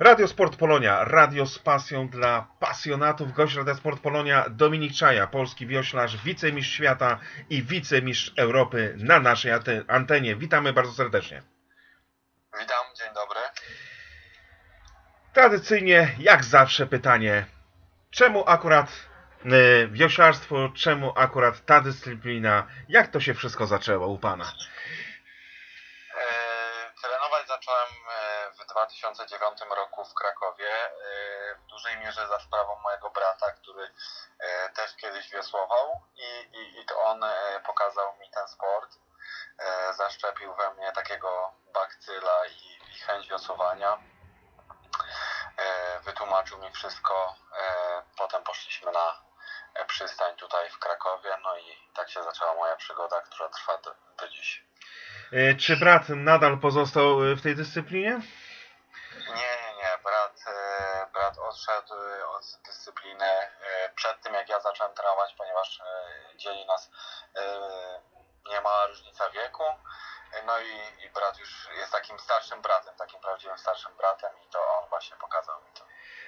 Radio Sport Polonia, radio z pasją dla pasjonatów. Gość Radia Sport Polonia Dominik Czaja, polski wioślarz, wicemistrz świata i wicemistrz Europy na naszej ante- antenie. Witamy bardzo serdecznie. Witam, dzień dobry. Tradycyjnie, jak zawsze, pytanie: czemu akurat y, wioślarstwo, czemu akurat ta dyscyplina? Jak to się wszystko zaczęło u pana? 2009 roku w Krakowie, e, w dużej mierze za sprawą mojego brata, który e, też kiedyś wiosłował i, i, i to on e, pokazał mi ten sport. Zaszczepił we mnie takiego bakcyla i, i chęć wiosłowania. Wytłumaczył mi wszystko. Potem poszliśmy na przystań tutaj w Krakowie, no i tak się zaczęła moja przygoda, która trwa do, do dziś. Czy brat nadal pozostał w tej dyscyplinie? Nie, nie, nie. Brat, e, brat odszedł e, od dyscypliny e, przed tym, jak ja zacząłem trenować, ponieważ dzieli nas niemała różnica wieku. No i, i brat już jest takim starszym bratem, takim prawdziwym starszym bratem i to on właśnie pokazał mi to.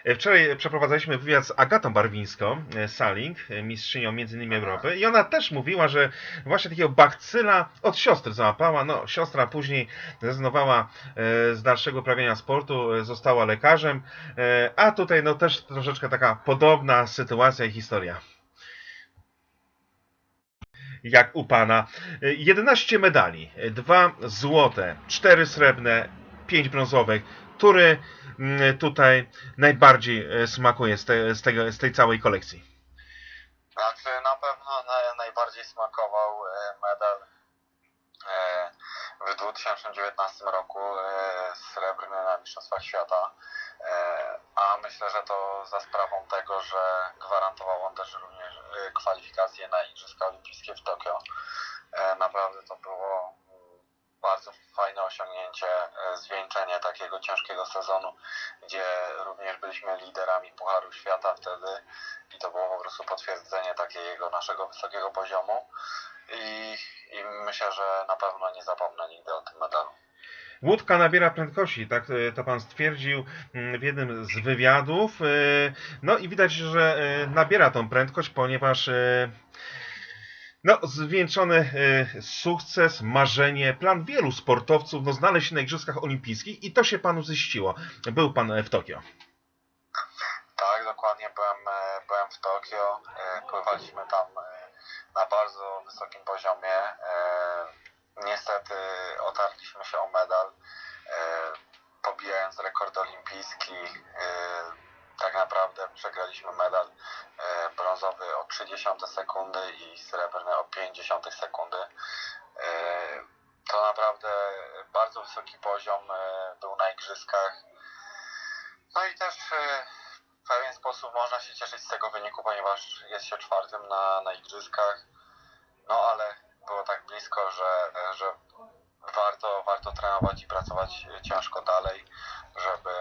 Y, Wczoraj przeprowadzaliśmy wywiad z Agatą Barwińską, y, Saling, y, mistrzynią m.in. Europy i ona też mówiła, że właśnie takiego bakcyla od siostry załapała. No, siostra później zrezygnowała z dalszego uprawiania sportu, została lekarzem, a tutaj no też troszeczkę taka podobna sytuacja i historia. Jak u pana. Y, 11 medali, 2 złote, 4 srebrne, 5 brązowych. Który mm, tutaj najbardziej e, smakuje z, te, z, tego, z tej całej kolekcji? Znaczy na pewno na, najbardziej smakował e, medal w 2019 roku srebrny na Mistrzostwach Świata. A myślę, że to za sprawą tego, że gwarantował on też również kwalifikacje na Igrzyska Olimpijskie w Tokio. Naprawdę to było mm, bardzo fajne osiągnięcie, e, zwieńczenie takiego ciężkiego sezonu, gdzie również byliśmy liderami Pucharu Świata wtedy i to było po prostu potwierdzenie takiego naszego wysokiego poziomu i, i myślę, że na pewno nie zapomnę nigdy o tym medalu. Łódka nabiera prędkości, tak e, to pan stwierdził mm, w jednym z wywiadów. e, No i widać, że nabiera tą prędkość, ponieważ no, zwieńczony e, sukces, marzenie, plan wielu sportowców, no znaleźć się na Igrzyskach Olimpijskich i to się panu ziściło. Był pan e, w Tokio. Tak, dokładnie byłem, e, byłem w Tokio, e, pływaliśmy tam na bardzo wysokim poziomie. Niestety otarliśmy się o medal, pobijając rekord olimpijski. Tak naprawdę przegraliśmy medal o 30 sekundy i srebrny o 50 sekundy. E, To naprawdę bardzo wysoki poziom e, był na igrzyskach. No i też e, w pewien sposób można się cieszyć z tego wyniku, ponieważ jest się czwartym na, na igrzyskach. No ale było tak blisko, że, że warto, warto trenować i pracować ciężko dalej, żeby,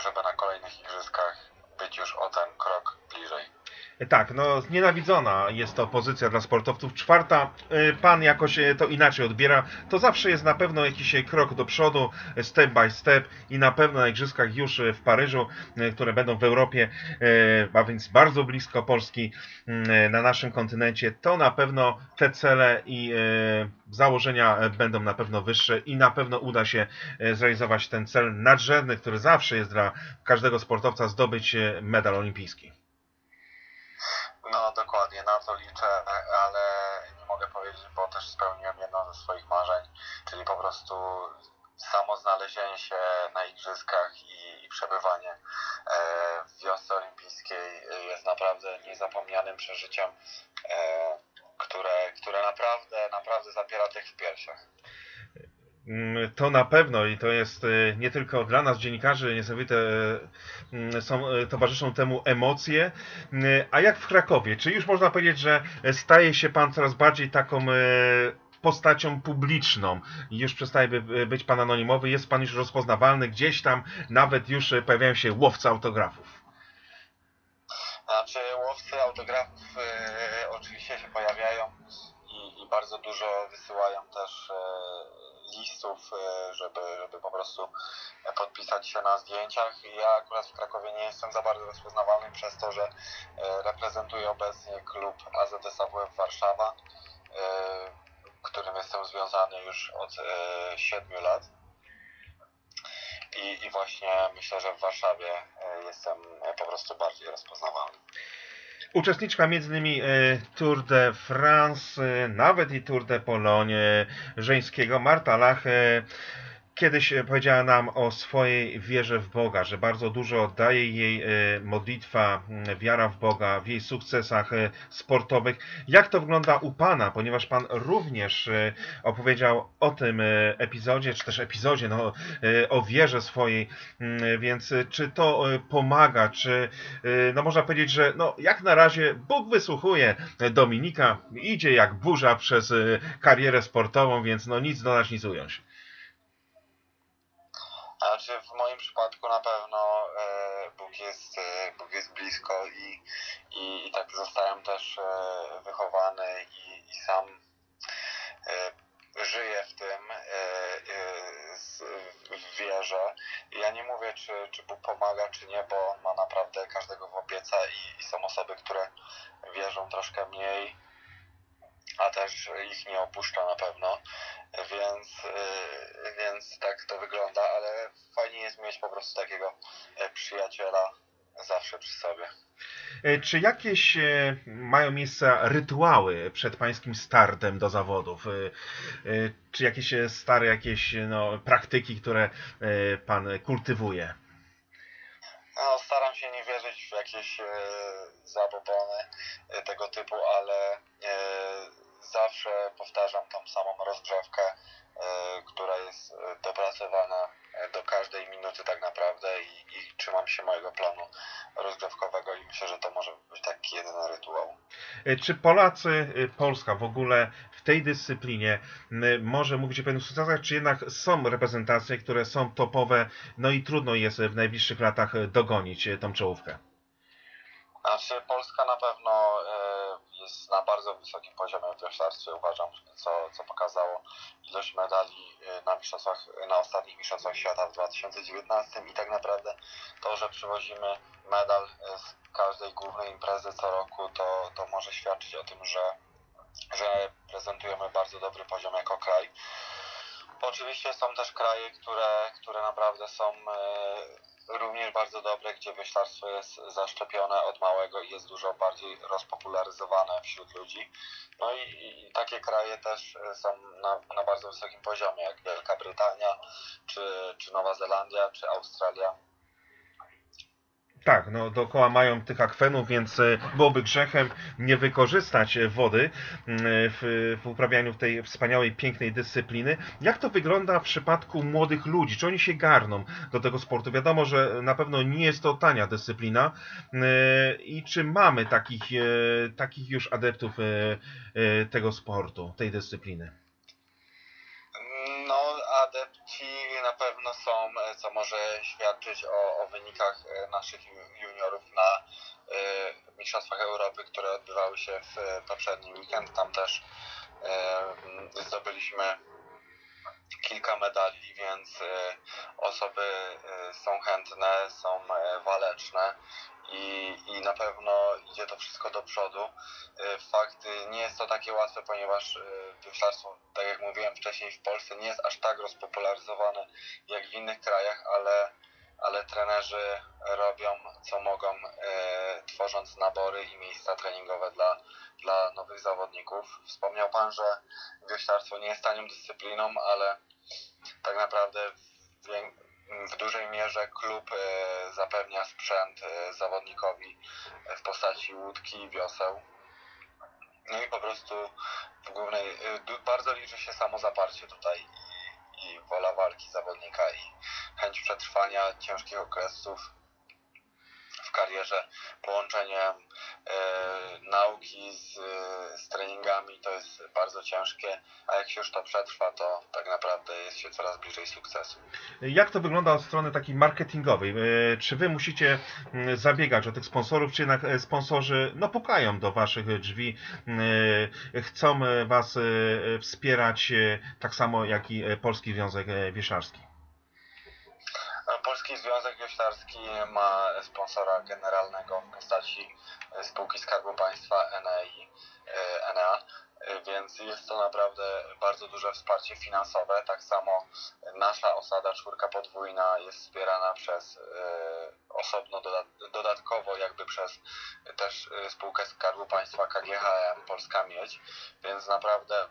żeby na kolejnych igrzyskach być już o ten krok bliżej. Tak, no znienawidzona jest to pozycja dla sportowców. Czwarta, y, pan jakoś to inaczej odbiera. To zawsze jest na pewno jakiś krok do przodu, step by step i na pewno na igrzyskach już w Paryżu, y, które będą w Europie, y, a więc bardzo blisko Polski na naszym kontynencie, to na pewno te cele i założenia będą na pewno wyższe i na pewno uda się zrealizować ten cel nadrzędny, który zawsze jest dla każdego sportowca zdobyć medal olimpijski. No dokładnie, na to liczę, ale nie mogę powiedzieć, bo też spełniłem jedno ze swoich marzeń, czyli po prostu samo znalezienie się na igrzyskach i, i przebywanie e, w wiosce olimpijskiej jest naprawdę niezapomnianym przeżyciem, e, które, które naprawdę, naprawdę zapiera tych w piersiach. Mm, To na pewno i to jest e, nie tylko dla nas dziennikarzy niesamowite są, e, towarzyszą temu emocje. Mm, A jak w Krakowie? Czy już można powiedzieć, że staje się pan coraz bardziej taką e, postacią publiczną już przestaje by- być pan anonimowy, jest pan już rozpoznawalny, gdzieś tam nawet już e, pojawiają się łowcy autografów. Znaczy łowcy autografów e, oczywiście się pojawiają i, i bardzo dużo wysyłają też e, listów, e, żeby, żeby po prostu e, podpisać się na zdjęciach. Ja akurat w Krakowie nie jestem za bardzo rozpoznawalny przez to, że e, reprezentuję obecnie klub AZS AWF Warszawa, którym jestem związany już od 7 lat. I, I właśnie myślę, że w Warszawie jestem po prostu bardziej rozpoznawalny. Uczestniczka m.in. e, Tour de France, e, nawet i Tour de Pologne żeńskiego, Marta Lach, e, kiedyś e, powiedziała nam o swojej wierze w Boga, że bardzo dużo daje jej e, modlitwa, wiara w Boga, w jej sukcesach e, sportowych. Jak to wygląda u Pana, ponieważ Pan również opowiedział o tym epizodzie, czy też epizodzie, no, o wierze swojej, Więc czy to pomaga, czy no można powiedzieć, że no jak na razie Bóg wysłuchuje Dominika, idzie jak burza przez karierę sportową, więc no nic dodać, nic ująć. Znaczy w moim przypadku na pewno e, Bóg, jest, e, Bóg jest blisko i, i, i tak zostałem też e, wychowany i, i sam żyję w tym, w wierze. Ja nie mówię, czy, czy Bóg pomaga, czy nie, bo On ma naprawdę każdego w opiece i, i są osoby, które wierzą troszkę mniej, a też ich nie opuszcza na pewno. Więc, y, więc tak to wygląda, ale fajnie jest mieć po prostu takiego e, przyjaciela zawsze przy sobie. E, Czy jakieś e, mają miejsce rytuały przed pańskim startem do zawodów? Czy jakieś stare jakieś no, praktyki, które pan kultywuje? No, staram się nie wierzyć w jakieś e, zabobony e, tego typu, ale e, zawsze powtarzam tą samą rozgrzewkę, e, która jest e, dopracowana e, do każdej minuty tak naprawdę i, i trzymam się mojego planu rozgrzewkowego i myślę, że to może być taki jedyny rytuał. Czy Polacy, Polska w ogóle w tej dyscyplinie może mówić o pewnych sukcesach, czy jednak są reprezentacje, które są topowe, no i trudno jest w najbliższych latach dogonić tą czołówkę? Znaczy Polska na pewno na bardzo wysokim poziomie w wioślarstwie, uważam, co, co pokazało ilość medali e, na mistrzostwach, na ostatnich mistrzostwach świata w 2019 i tak naprawdę to, że przywozimy medal e, z każdej głównej imprezy co roku, to, to może świadczyć o tym, że, że prezentujemy bardzo dobry poziom jako kraj. Oczywiście są też kraje, które, które naprawdę są e, również bardzo dobre, gdzie wioślarstwo jest zaszczepione od małego i jest dużo bardziej rozpopularyzowane wśród ludzi. No i, i takie kraje też e, są na, na bardzo wysokim poziomie, jak Wielka Brytania, czy, czy Nowa Zelandia, czy Australia. Tak, no dookoła mają tych akwenów, więc e, byłoby grzechem nie wykorzystać e, wody m, w, w uprawianiu tej wspaniałej, pięknej dyscypliny. Jak to wygląda w przypadku młodych ludzi? Czy oni się garną do tego sportu? Wiadomo, że na pewno nie jest to tania dyscyplina i czy mamy takich, takich już adeptów tego sportu, tej dyscypliny? Pewno są, e, co może świadczyć o, o wynikach e, naszych ju- juniorów na e, Mistrzostwach Europy, które odbywały się w poprzedni weekend. Tam też e, m, zdobyliśmy kilka medali, więc osoby są chętne, są waleczne i, i na pewno idzie to wszystko do przodu. Fakt nie jest to takie łatwe, ponieważ wioślarstwo, tak jak mówiłem wcześniej, w Polsce nie jest aż tak rozpopularyzowane jak w innych krajach, ale, ale trenerzy robią co mogą, e, tworząc nabory i miejsca treningowe dla, dla nowych zawodników. Wspomniał Pan, że wioślarstwo nie jest tanią dyscypliną, ale tak naprawdę w, w dużej mierze klub e, zapewnia sprzęt e, zawodnikowi w postaci łódki i wioseł. No i po prostu w głównej, du- bardzo liczy się samo zaparcie tutaj i, i wola walki zawodnika i chęć przetrwania ciężkich okresów karierze połączeniem e, nauki z, z treningami to jest bardzo ciężkie, a jak się już to przetrwa, to tak naprawdę jest się coraz bliżej sukcesu. Jak to wygląda od strony takiej marketingowej? E, Czy wy musicie zabiegać o tych sponsorów, czy jednak e, sponsorzy no, pukają do waszych drzwi, chcą was wspierać tak samo jak i Polski Związek Wieszarski? Polski Związek Wioślarski ma sponsora generalnego w postaci e, spółki Skarbu Państwa NEI, e, Enea, e, więc jest to naprawdę bardzo duże wsparcie finansowe. Tak samo nasza osada czwórka podwójna jest wspierana przez osobno doda- dodatkowo jakby przez też spółkę Skarbu Państwa KGHM Polska Miedź, więc naprawdę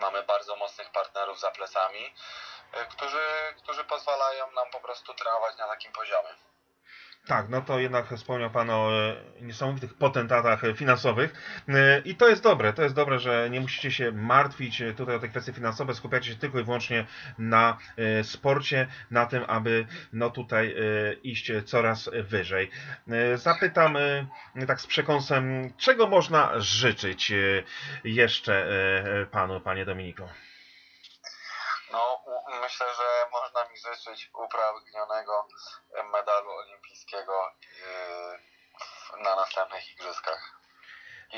mamy bardzo mocnych partnerów za plecami którzy, którzy pozwalają nam po prostu trenować na takim poziomie. Tak, no to jednak wspomniał Pan o e, niesamowitych potentatach e, finansowych E, i to jest dobre, to jest dobre, że nie musicie się martwić e, tutaj o te kwestie finansowe, skupiacie się tylko i wyłącznie na e, sporcie, na tym, aby no tutaj e, iść coraz wyżej. E, Zapytam e, tak z przekąsem, czego można życzyć e, jeszcze e, Panu, Panie Dominiko? No, myślę, że można mi życzyć upragnionego medalu olimpijskiego yy, na następnych igrzyskach.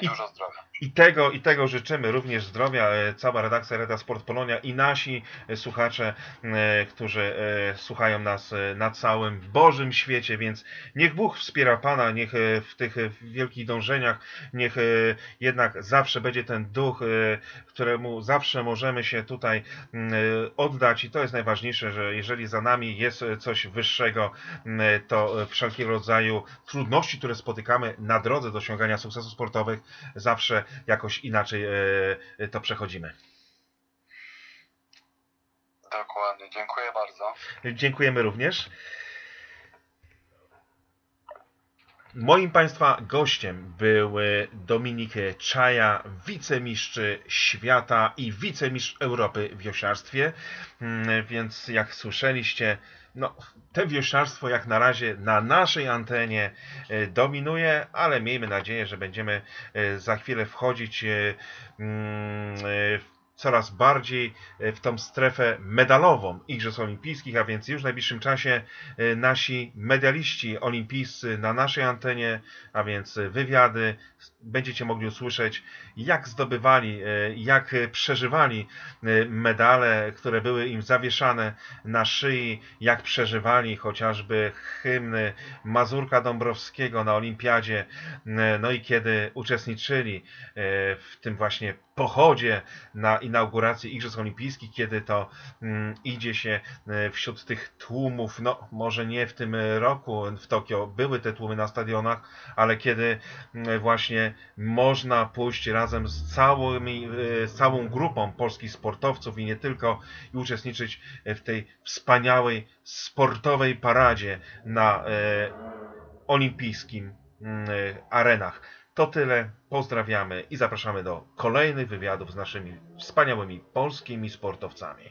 I dużo zdrowia. I tego, I tego życzymy również zdrowia, e, cała redakcja Reda Sport Polonia i nasi e, słuchacze, e, którzy słuchają nas na całym Bożym świecie, więc niech Bóg wspiera Pana, niech w tych wielkich dążeniach, niech jednak zawsze będzie ten duch, któremu zawsze możemy się tutaj oddać i to jest najważniejsze, że jeżeli za nami jest coś wyższego, to wszelkiego rodzaju trudności, które spotykamy na drodze do osiągania sukcesów sportowych, zawsze jakoś inaczej e, to przechodzimy. Dokładnie, dziękuję bardzo. Dziękujemy również. Moim Państwa gościem był e, Dominik Czaja, wicemistrz świata i wicemistrz Europy w wioślarstwie. Mm, Więc jak słyszeliście, no, te wioślarstwo jak na razie na naszej antenie e, dominuje, ale miejmy nadzieję, że będziemy e, za chwilę wchodzić mm, w coraz bardziej e, w tą strefę medalową Igrzysk Olimpijskich, a więc już w najbliższym czasie e, nasi medaliści olimpijscy na naszej antenie, a więc e, wywiady, będziecie mogli usłyszeć, jak zdobywali, jak przeżywali medale, które były im zawieszane na szyi, jak przeżywali chociażby hymny Mazurka Dąbrowskiego na Olimpiadzie, no i kiedy uczestniczyli w tym właśnie pochodzie na inaugurację Igrzysk Olimpijskich, kiedy to mm, idzie się e, wśród tych tłumów, no może nie w tym roku w Tokio były te tłumy na stadionach, ale kiedy mm, właśnie można pójść razem z, całymi, e, z całą grupą polskich sportowców i nie tylko i uczestniczyć w tej wspaniałej sportowej paradzie na e, olimpijskim mm, e, arenach. To tyle. Pozdrawiamy i zapraszamy do kolejnych wywiadów z naszymi wspaniałymi polskimi sportowcami.